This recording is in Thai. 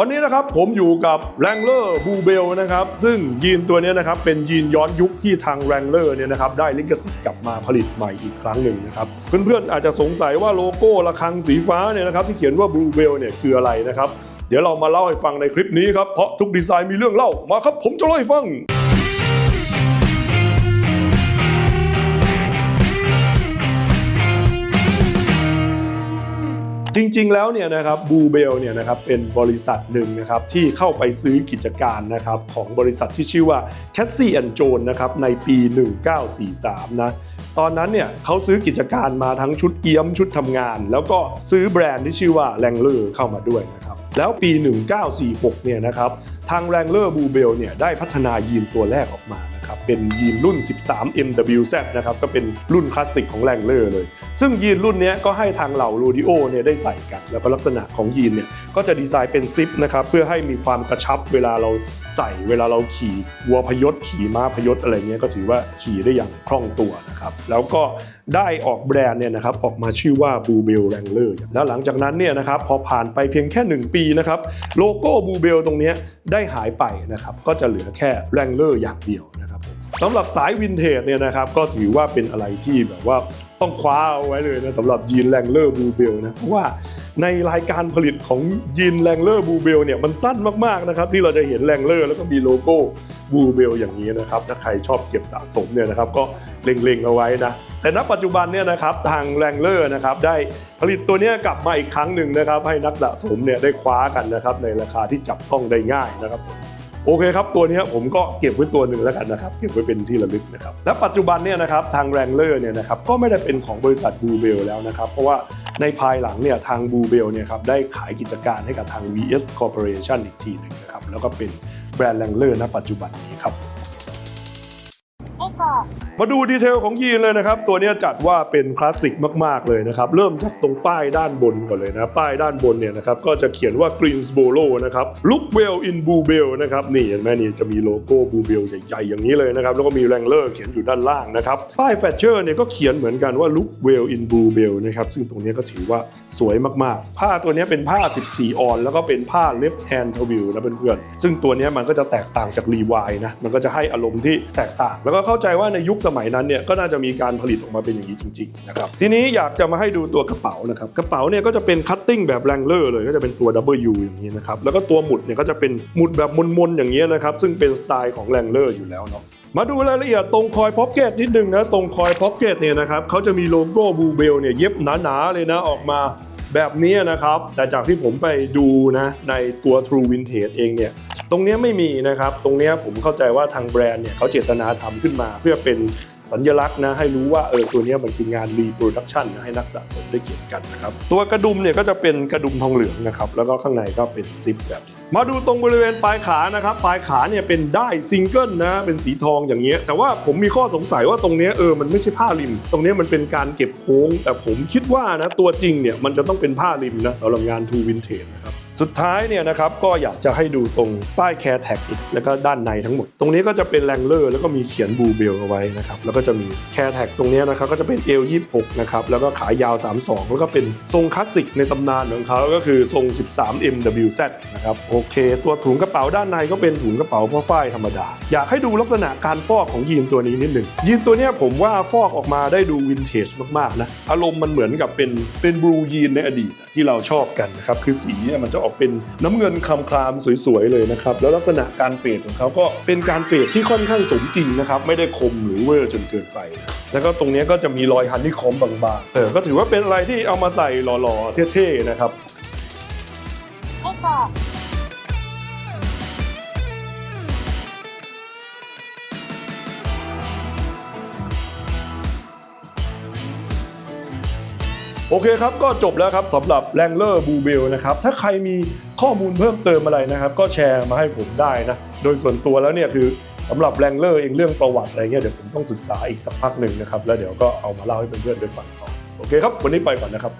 วันนี้นะครับผมอยู่กับแรงเลอร์บูเบลนะครับซึ่งยีนตัวนี้นะครับเป็นยีนย้อนยุคที่ทางแรงเลอร์เนี่ยนะครับได้ลิขสิทธิ์กลับมาผลิตใหม่อีกครั้งหนึ่งนะครับเพื่อนๆอาจจะสงสัยว่าโลโก้ระฆังสีฟ้าเนี่ยนะครับที่เขียนว่าบูเบลเนี่ยคืออะไรนะครับเดี๋ยวเรามาเล่าให้ฟังในคลิปนี้ครับเพราะทุกดีไซน์มีเรื่องเล่ามาครับผมจะเล่าให้ฟัง จริงๆ แล้วเนี่ยนะครับบูเบลเนี่ยนะครับเป็นบริษัทหนึ่งนะครับที่เข้าไปซื้อกิจการนะครับของบริษัทที่ชื่อว่า c a t s y and Jones นะครับในปี 1943 นะตอนนั้นเนี่ยเขาซื้อกิจการมาทั้งชุดเอี้ยมชุดทำงาน แล้วก็ซื้อแบรนด์ที่ชื่อว่าแรงเลอร์เข้ามาด้วยนะครับแล้วปี 1946 เนี่ยนะครับทางแรงเลอร์บูเบลเนี่ยได้พัฒนายีนตัวแรกออกมานะครับเป็นยีนรุ่น 13 MWZ นะครับก็เป็นรุ่นคลาสสิกของแรงเลอร์เลย ซึ่งยีนรุ่นนี้ก็ให้ทางเหล่าโรดิโอเนี่ยได้ใส่กัน แล้วก็ลักษณะของยีนเนี่ยก็จะดีไซน์เป็นซิปนะครับเพื่อให้มีความกระชับเวลาเราใส่เวลาเราขี่วัวพยศขี่ม้าพยศอะไรเงี้ยก็ถือว่าขี่ได้อย่างคล่องตัวนะครับแล้วก็ได้ออกแบรนด์เนี่ยนะครับออกมาชื่อว่า b ูเบลแรงเลอร์แล้วหลังจากนั้นเนี่ยนะครับพอผ่านไปเพียงแค่ 1 ปีนะครับโลโก้บูเบลตรงนี้ได้หายไปนะครับก็จะเหลือแค่แรงเลอร์อย่างเดียวนะครับผม สำหรับสายวินเทจเนี่ยนะครับก็ถือว่าเป็นอะไรที่แบบว่าต้องคว้าเอาไว้เลยนะสำหรับยีนแรงเลอร์บูเบลนะเพราะว่าในรายการผลิตของยีนแรงเลอร์บูเบลเนี่ยมันสั้นมากๆนะครับที่เราจะเห็นแรงเลอร์แล้วก็มีโลโก้บูเบลอย่างนี้นะครับถ้าใครชอบเก็บสะสมเนี่ยนะครับก็เล็งๆเอาไว้นะแต่ณปัจจุบันเนี่ยนะครับทางแรงเลอร์นะครับได้ผลิตตัวนี้กลับมาอีกครั้งหนึ่งนะครับให้นักสะสมเนี่ยได้คว้ากันนะครับในราคาที่จับต้องได้ง่ายนะครับ โอเคครับ ตัวนี้ผมก็เก็บไว้ตัวหนึ่งแล้วกันนะครับ เก็บไว้เป็นที่ระลึกนะครับ และปัจจุบันเนี่ยนะครับทางแรงเลอร์เนี่ยนะครับก็ไม่ได้เป็นของบริษัทบูเบลแล้วนะครับ เพราะว่าในภายหลังเนี่ยทางบูเบลเนี่ยครับได้ขายกิจการให้กับทาง VS Corporation อีกทีหนึ่งนะครับ แล้วก็เป็นแบรนด์แรงเลอร์ณปัจจุบันนี้ครับ มาดูดีเทลของยีนเลยนะครับ ตัวนี้จัดว่าเป็นคลาสสิกมาก ๆ เลยนะครับ เริ่มจากตรงป้ายด้านบนก่อนเลยนะ ป้ายด้านบนเนี่ยนะครับ ก็จะเขียนว่า Greensboro นะครับ Look well in Blue Bell นะครับ นี่เห็นไหมนี่จะมีโลโก้ Blue Bell ใหญ่ ๆ อย่างนี้เลยนะครับ แล้วก็มี Wrangler เขียนอยู่ด้านล่างนะครับ ป้าย Thatcher เนี่ยก็เขียนเหมือนกันว่า Look well in Blue Bell นะครับ ซึ่งตรงนี้ก็ถือว่าสวยมากๆ ผ้าตัวนี้เป็นผ้า 14 ออน แล้วก็เป็นผ้า left hand t w i l นะเพื่อนๆซึ่งตัวนี้มันก็จะแตกต่างจาก Levi นะมันก็จะให้อารมณ์ที่แตกต่าง แล้วก็เข้าใจว่าในยุคสมัยนั้นเนี่ยก็น่าจะมีการผลิตออกมาเป็นอย่างนี้จริงๆนะครับทีนี้อยากจะมาให้ดูตัวกระเป๋านะครับกระเป๋าเนี่ยก็จะเป็นคัตติ้งแบบแรงเลอร์เลยก็จะเป็นตัว W อย่างนี้นะครับแล้วก็ตัวหมุดเนี่ยก็จะเป็นหมุดแบบมนๆอย่างนี้นะครับซึ่งเป็นสไตล์ของแรงเลอร์อยู่แล้วเนาะมาดูรายละเอียดตรงคอยพ็อกเก็ตนิดนึงนะตรงคอยพ็อกเก็ตเนี่ยนะครับเขาจะมีโลโก้บูเบลเนี่ยเย็บหนาๆเลยนะออกมาแบบนี้นะครับ แต่จากที่ผมไปดูนะในตัว True Vintage เองเนี่ย ตรงเนี้ยไม่มีนะครับ ตรงเนี้ยผมเข้าใจว่าทางแบรนด์เนี่ยเขาเจตนาทำขึ้นมา เพื่อเป็นสัญลักษณ์นะให้รู้ว่าเออตัวเนี้ยมันคืองานรีโปรดักชันนะให้นักสะสมได้เก็บกันนะครับ ตัวกระดุมเนี่ยก็จะเป็นกระดุมทองเหลืองนะครับ แล้วก็ข้างในก็เป็นซิปแบบมาดูตรงบริเวณปลายขานะครับ ปลายขาเนี่ยเป็นได้ซิงเกิลนะ เป็นสีทองอย่างเงี้ย แต่ว่าผมมีข้อสงสัยว่าตรงเนี้ยเออมันไม่ใช่ผ้าริม ตรงเนี้ยมันเป็นการเก็บโค้ง แต่ผมคิดว่านะตัวจริงเนี่ยมันจะต้องเป็นผ้าริมนะสำหรับงานทูวินเทจนะครับ สุดท้ายเนี่ยนะครับก็อยากจะให้ดูตรงป้ายแคร์แท็กอีกแล้วก็ด้านในทั้งหมด ตรงนี้ก็จะเป็นแรงเลอร์แล้วก็มีเขียนบูเบลเอาไว้นะครับแล้วก็จะมีแคร์แท็กตรงนี้นะครับก็จะเป็นเอล26นะครับแล้วก็ขายาว 32 แล้วก็เป็นทรงคลาสสิกในตำนานของเขาก็คือทรง 13 MWZ นะครับโอเค ตัวถุงกระเป๋าด้านในก็เป็นถุงกระเป๋าพ่อฝ้ายธรรมดา อยากให้ดูลักษณะการฟอกของยีนตัวนี้นิดหนึ่งยีนตัวเนี้ยผมว่าฟอกออกมาได้ดูวินเทจมากๆนะอารมณ์มันเหมือนกับเป็นเป็นบลูยีนในอดีตที่เราชอบกันนะครับคือสีเนี่ยมันจะออกเป็นน้ำเงินคลามคลามๆสวยๆเลยนะครับ แล้วลักษณะการเฟดของเขาก็เป็นการเฟดที่ค่อนข้างสมจริงนะครับ ไม่ได้คมหรือเวอร์จนเกินไป แล้วก็ตรงนี้ก็จะมีรอยฮันนี่คอมบางๆเออก็ถือว่าเป็นอะไรที่เอามาใส่หล่อๆเท่ๆนะครับ โอเคครับก็จบแล้วครับสำหรับแรงเลอร์บูเบลนะครับถ้าใครมีข้อมูลเพิ่มเติมอะไรนะครับ ก็แชร์มาให้ผมได้นะโดยส่วนตัวแล้วเนี่ยคือสำหรับแรงเลอร์เองเรื่องประวัติอะไรเงี้ยเดี๋ยวผมต้องศึกษาอีกสักพักหนึ่งนะครับแล้วเดี๋ยวก็เอามาเล่าให้เพื่อนๆได้ฟังต่อโอเคครับวันนี้ไปก่อนนะครับ